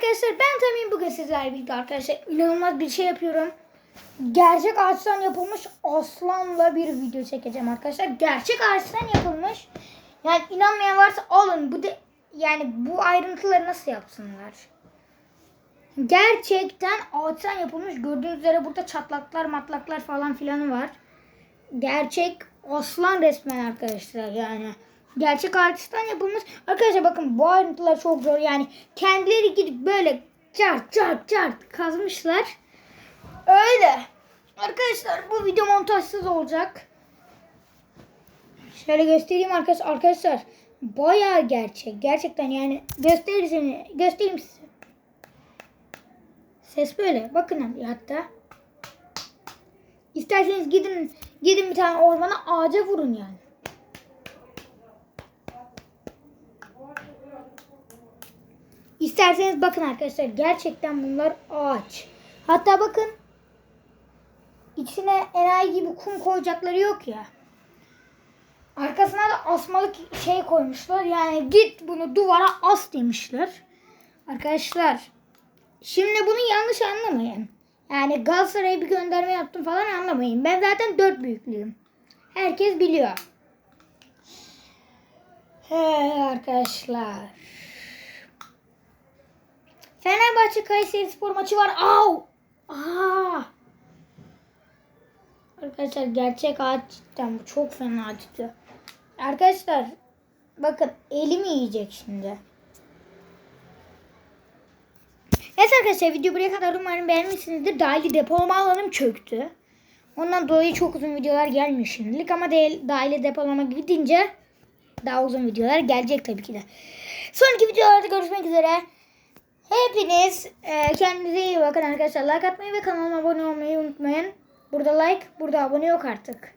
Arkadaşlar ben Tamin bugün sizlerle birlikte arkadaşlar inanılmaz bir şey yapıyorum. Gerçek ağaçtan yapılmış aslanla bir video çekeceğim arkadaşlar. Gerçek ağaçtan yapılmış. Yani inanmayan varsa alın bu de yani bu ayrıntıları nasıl yapsınlar? Gerçekten ağaçtan yapılmış. Gördüğünüz üzere burada çatlaklar, matlaklar falan filanı var. Gerçek aslan resmen arkadaşlar yani. Gerçek ağaçtan yapılmış. Arkadaşlar bakın bu ayrıntılar çok zor. Yani kendileri gidip böyle çart çart çart kazmışlar. Öyle. Arkadaşlar bu video montajsız olacak. Şöyle göstereyim arkadaşlar. Arkadaşlar bayağı gerçek. Gerçekten yani gösterirseniz göstereyim size. Ses böyle. Bakın hatta. İsterseniz gidin gidin bir tane ormana ağaca vurun yani. İsterseniz bakın arkadaşlar gerçekten bunlar ağaç. Hatta bakın içine enayi gibi kum koyacakları yok ya. Arkasına da asmalık şey koymuşlar. Yani git bunu duvara as demişler. Arkadaşlar şimdi bunu yanlış anlamayın. Yani Galatasaray'a bir gönderme yaptım falan anlamayın. Ben zaten dört büyüklüyüm. Herkes biliyor. He arkadaşlar. Fenerbahçe Kayseri Spor maçı var. Au! Aa! Arkadaşlar gerçek ağaç cidden çok fena acıtıyor. Arkadaşlar bakın elim yiyecek şimdi. Evet arkadaşlar video buraya kadar umarım beğenmişsinizdir. Dahili depolama alanım çöktü. Ondan dolayı çok uzun videolar gelmiyor şimdilik ama değil, dahili depolama gidince daha uzun videolar gelecek tabii ki de. Sonraki videolarda görüşmek üzere. Hepiniz e, kendinize iyi bakın arkadaşlar. Like atmayı ve kanalıma abone olmayı unutmayın. Burada like, burada abone yok artık.